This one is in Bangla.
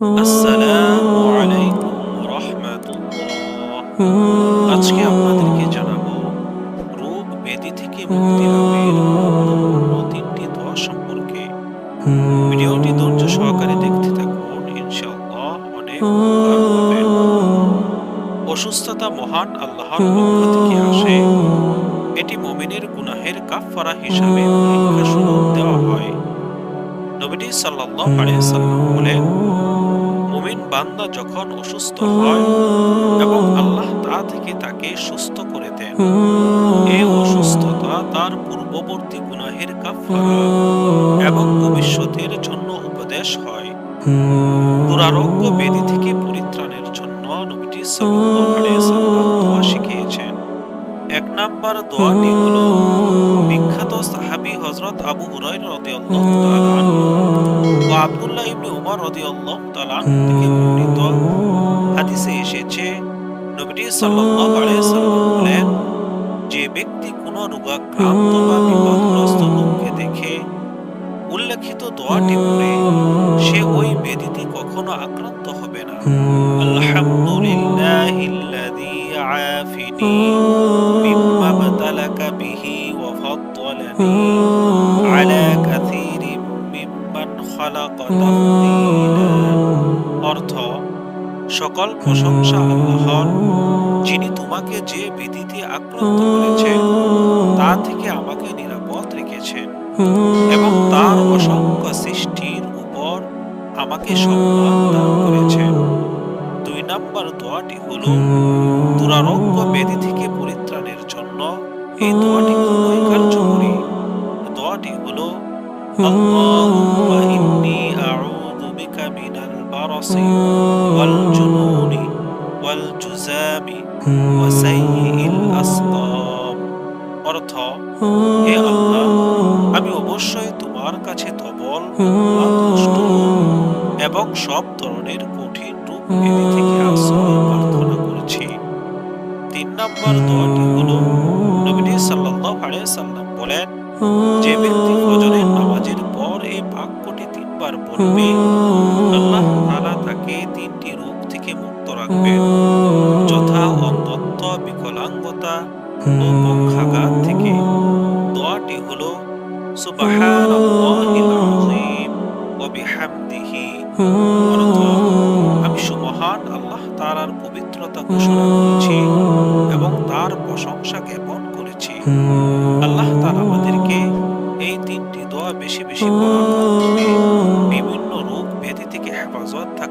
আসসালামু আলাইকুম রহমাতুল্লাহ আজকে আপনাদেরকে জানাব রোগ ব্যাধি থেকে মুক্তি লাভের তিনটি দোয়া সম্পর্কে। ভিডিওটি ধৈর্য সহকারে দেখতে থাকুন ইনশাআল্লাহ অনেক অসুস্থতা মহান আল্লাহর পক্ষ থেকে আসে। এটি মুমিনের গুনাহের কাফফারা হিসাবে পরীক্ষা স্বরূপ দেওয়া হয়। নবীজি সাল্লাল্লাহু আলাইহি সাল্লাম বলেন বান্দা যখন অসুস্থ হয় এবং আল্লাহ তা থেকে তাকে সুস্থ করে দেন। এই অসুস্থতা তার পূর্ববর্তী গুনাহের কাফফারা এবং ভবিষ্যতের জন্য উপদেশ হয়। দুরারোগ্য ব্যাধি থেকে পরিত্রাণের জন্য নবীজি সাল্লাল্লাহু শিখিয়েছেন। এক নাম্বার দোয়াটি হলো, বিখ্যাত সাহাবী হযরত আবু হুরায়রা রাদিয়াল্লাহু তাআলা উমর রাদিয়াল্লাহু তাআলা থেকে বর্ণিত হাদিসে এসেছে, নবীজি সাল্লাল্লাহু যে ব্যক্তি কোনো রোগাক্রান্ত বা বিপদগ্রস্ত লোককে দেখে উল্লেখিত দোয়াটি পড়ে, সে ওই ব্যাধিতে কখনো আক্রান্ত হবে না। আলহামদুলিল্লাহিল্লাযী আফিনি মিম্মা বাতালাকা বিহি ওয়া ফাদ্দালানি আলা মিম্মান সকল প্রশংসা আল্লাহর যিনি তোমাকে যে বিধিতে আক্রান্ত করেছেন, তা থেকে আমাকে নিরাপদ রেখেছেন এবং তার অসংখ্য সৃষ্টির উপর আমাকে সম্মান করেছেন। দুই নম্বর দোয়াটি হল, দুরারোগ্য বেদি থেকে পরিত্রাণের জন্য এই দোয়াটি কার্যকরী। দোয়াটি হল আল্লাহ من البرص والجنون والجزام وسيء الأسقام অর্থ হে আল্লাহ আমি অবশ্যই তোমার কাছে ধবল দুষ্ট এবং সব ধরনের কঠিন রূপ ব্যাধি থেকে আশ্রয় প্রার্থনা করছি তিন নম্বর দোয়াটি হলো নবীজি সাল্লাল্লাহু আলাইহি সাল্লাম বলেন যে ব্যক্তি ফজরের নামাজের পর এই বাক্যটি তিনবার পড়বে আল্লাহ তাআলা তাকে তিনটি রোগ থেকে মুক্ত রাখবেন যথা অন্ধত্ব বিকলাঙ্গতা ও পক্ষাঘাত থেকে। দোয়াটি হলো, সুবহানাল্লাহিল আযীম ওয়া বিহামদিহি। আমি সুমহান আল্লাহ তাআলার পবিত্রতা ঘোষণা করেছি এবং তার প্রশংসা জ্ঞাপন করেছি। আল্লাহ তাআলা আমাদেরকে এই তিনটি দোয়া বেশি বেশি বিভিন্ন রোগ ব্যাধি থেকে হেফাজত দান